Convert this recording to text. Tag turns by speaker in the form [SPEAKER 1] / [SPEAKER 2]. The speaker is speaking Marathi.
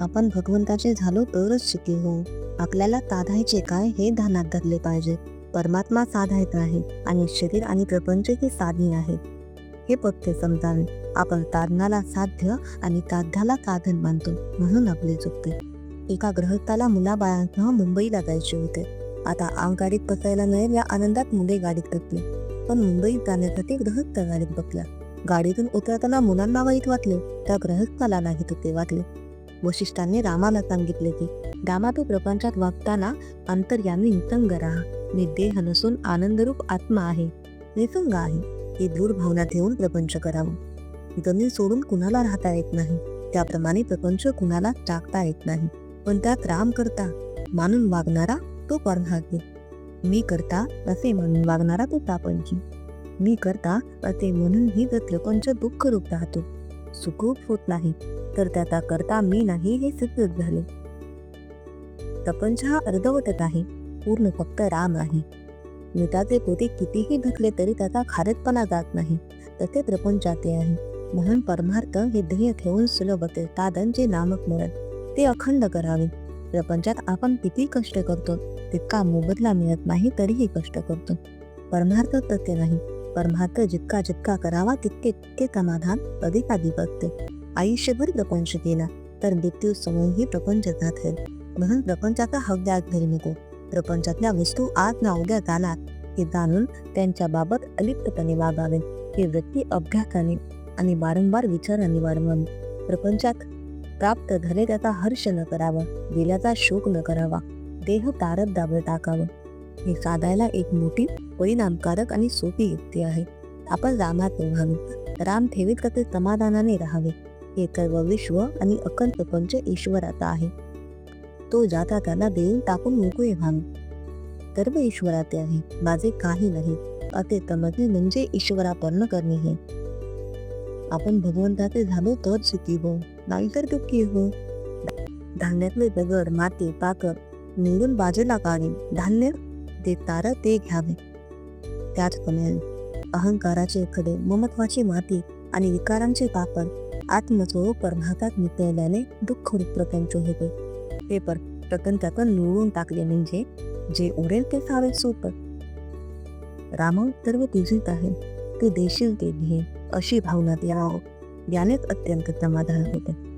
[SPEAKER 1] आपण भगवंताचे झालो तरच सुखी होऊ आपल्याला साधायचे काय हे ध्यानात धरले पाहिजे. परमात्मा साधायचा आहे आणि शरीर आणि प्रपंच ही साधने आहे. हे पथ्य समजावे. आपण साधनाला साध्य आणि साध्याला साधन मानतो म्हणून आपले चुकते. एका ग्रहस्थाला मुलाबाळांसह मुंबईला जायचे होते. आता आग गाडीत बसायला नाही या आनंदात मुले गाडीत बसले. पण मुंबईत जाण्यासाठी ग्रहस्थ गाडीत बसल्या गाडीतून उतरताना मुलांना वाईट वाटले. त्या ग्रहस्थाला नाही ते वाटले. वशिष्ठांनी रामाला सांगितले की रामा तू प्रपंचात वागताना अंतर्यामी निसंग राहा मी देह नसून आनंदरूप आत्मा आहे. निसंग आहे. हे दूर भावना ठेवून प्रपंच करावं. जमीन सोडून कुणाला राहता येत नाही. त्याप्रमाणे प्रपंच कुणाला टाकता येत नाही. पण त्यात राम करता मानून वागणारा तो परमार्थी मी करता असे म्हणून वागणारा तो तापंची मी करता असे म्हणूनही जर प्रपंच दुःख रूप राहतो. सुखरूप होत नाही. तर त्याचा करता मी नाही हे सिद्धच झाले. प्रपंच हा आहे. पूर्ण फक्त राम आहे. मृताचे पोते कितीही धुतले तरी त्याचा खारटपणा जात नाही. तसे प्रपंचाते आहे. म्हणून परमार्थ हे ध्येय ठेवून सुलभ होते जे नामक मिळत ते अखंड करावे. प्रपंचात आपण किती कष्ट करतो तितका मोबदला मिळत नाही तरीही कष्ट करतो. परमार्थ तसे नाही. परमार्थ जितका जितका करावा तितके तितके समाधान अधिकाधिक असते आयुष्यभर प्रपंच केला तर मृत्यू समयही प्रपंच जात म्हणून प्रपंचाचा हव्यास धरू नको प्रपंचातल्या वस्तू आज ना उद्या जाणार हे जाणून त्यांच्या बाबत अलिप्तपणे वागावे. ही वृत्ती अभ्यासाने आणि वारंवार विचारांनी वाढवावी प्रपंचात प्राप्त झाले त्याचा हर्ष न करावा गेल्याचा शोक न करावा देह तारत दाबत टाकावं. हे साधायला एक मोठी परिणामकारक आणि सोपी युक्ती आहे. आपण रामात राहावे. राम ठेवीत कसे समाधानाने राहावे? हे सर्व विश्व आणि अखंड प्रपंच ईश्वराचा आहे. तो जाता त्याला देऊन टाकून मोकळे व्हावे. सर्व ईश्वराचे आहे. माझे काही नाही. असे समजणे म्हणजे ईश्वरापर्ण करणे हे. आपण भगवंताचे झालो तर सुखी हो नाहीतर दुःखी हो. धान्यातले दगड माती पाकर निवडून बाजूला काढीन धान्य ते तार ते घ्यावे. त्याचप्रमाणे अहंकाराचे खडे ममत्वाची माती आणि विकारांचे पापड आत्मचो परमातात मिसळल्याने दुःख प्रपंच होते. ते पर प्रपंचातून निवडून टाकले म्हणजे जे उरेल ते सावे सोप. राम सर्व तुझीत आहे. तू देशील ते घे अशी भावना यावं यानेच अत्यंत समाधान होते.